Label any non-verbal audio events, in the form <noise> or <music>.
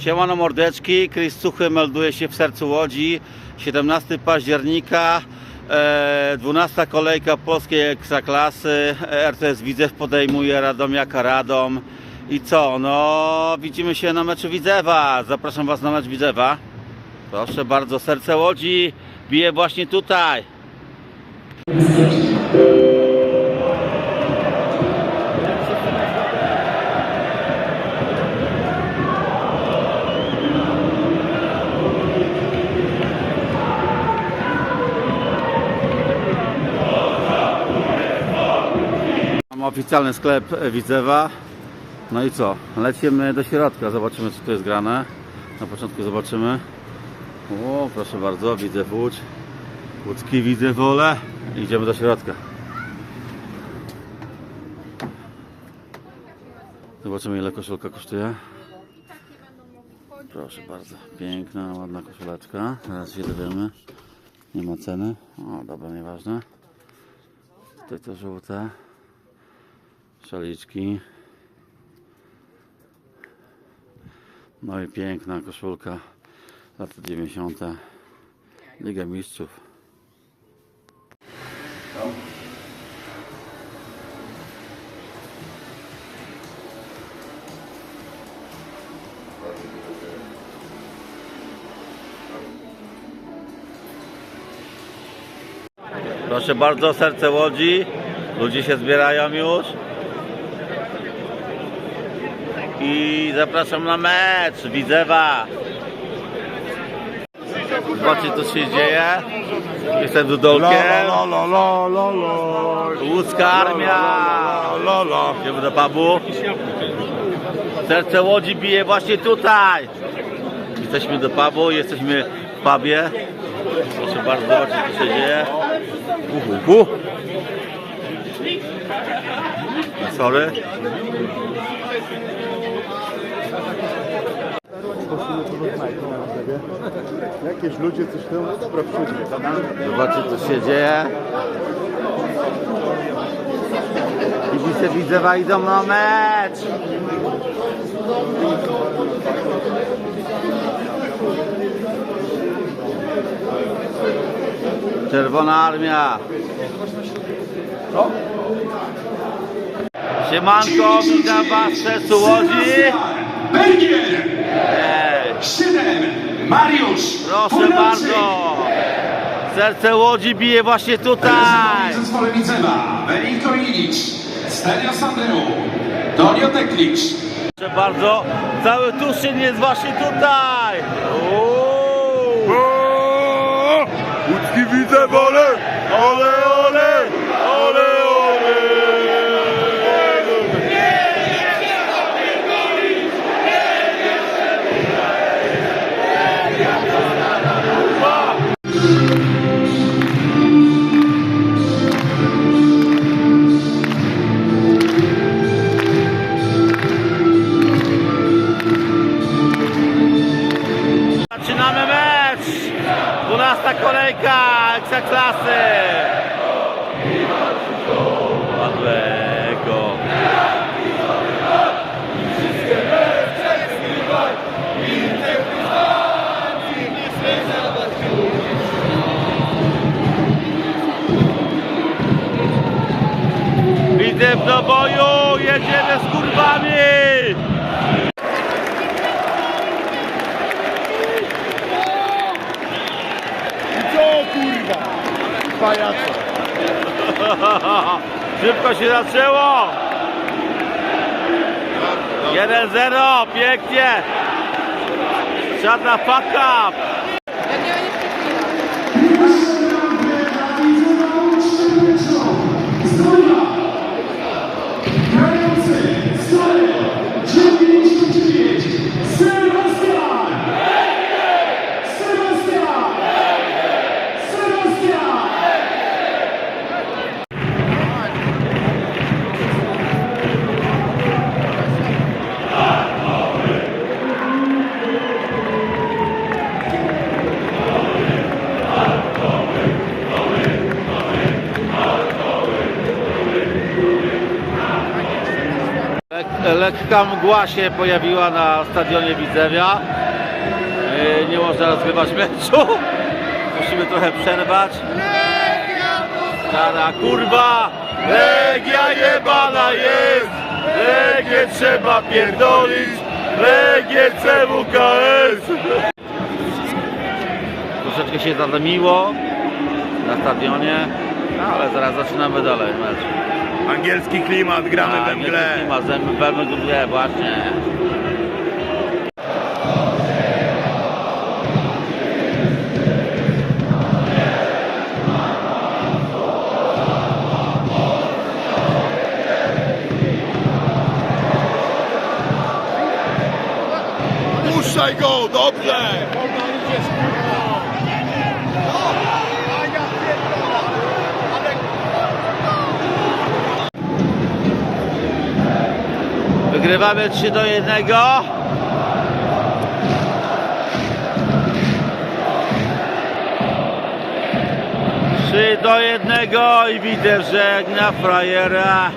Siemano mordeczki, Chris Suchy melduje się w sercu Łodzi. 17 października e, 12 kolejka polskiej ekstraklasy. RTS Widzew podejmuje Radomiaka Radom. I co, no widzimy się na meczu Widzewa. Zapraszam Was na mecz Widzewa. Proszę bardzo, serce Łodzi bije właśnie tutaj oficjalny sklep Widzewa. No i co? Lecimy do środka, zobaczymy co tu jest grane. Na początku zobaczymy. O, proszę bardzo, Widzew Łódź. Łódzki Widzewole. Idziemy do środka. Zobaczymy ile koszulka kosztuje. Proszę bardzo, piękna, ładna koszuleczka. Teraz się dowiemy. Nie ma ceny. O, dobra, nieważne. Tutaj to żółte. Szaliczki. No i piękna koszulka. Lata 90. Liga Mistrzów. Proszę bardzo, serce Łodzi. Ludzie się zbierają już. I zapraszam na mecz Widzewa. Zobaczcie co się dzieje. Jestem Dudolkiem. Łódzka armia. Idziemy do pubu. Serce Łodzi bije właśnie tutaj. Jesteśmy do pubu, jesteśmy w pubie. Proszę bardzo, zobaczcie co się dzieje. Uhu, uhu. Sorry. Jakieś ludzie coś tam, no dobra, wsiądźmy. Zobaczcie co się dzieje. Kibice Widzewa idą na mecz. Czerwona Armia. Siemanko, witam Was w sercu Łodzi. Belgier. 7 Mariusz Proszę bardzo. Serce Łodzi bije właśnie tutaj. Zespołem Widzewa Belinko Ilic Stelio Sanderu Donio Teklicz Proszę bardzo, cały Tuszyn jest właśnie tutaj. Uuu. Łódzki widzę, ole, ole, ole, Zaczynamy mecz. 12 kolejka Ekstraklasy. Ładnego. Widzę do boju, jedziemy z kurwami! Co kurwa? Pajaco. <laughs> Szybko się zaczęło! 1-0, pięknie! Żadna fuck up! Lekka mgła się pojawiła na stadionie Widzewia. Yy, Nie można rozgrywać meczu. Musimy trochę przerwać. Stara kurwa! Legia jebana jest! Legię trzeba pierdolić! Legię CWKS! Troszeczkę się zadamiło na stadionie, ale zaraz zaczynamy dalej mecz. Angielski klimat, gramy we Tak, nie, mgle. Nie ma zęby, we mgle, właśnie. Puszczaj go, dobrze! Wygrywamy 3 do 1. Trzy do jednego i widzę, że na frajera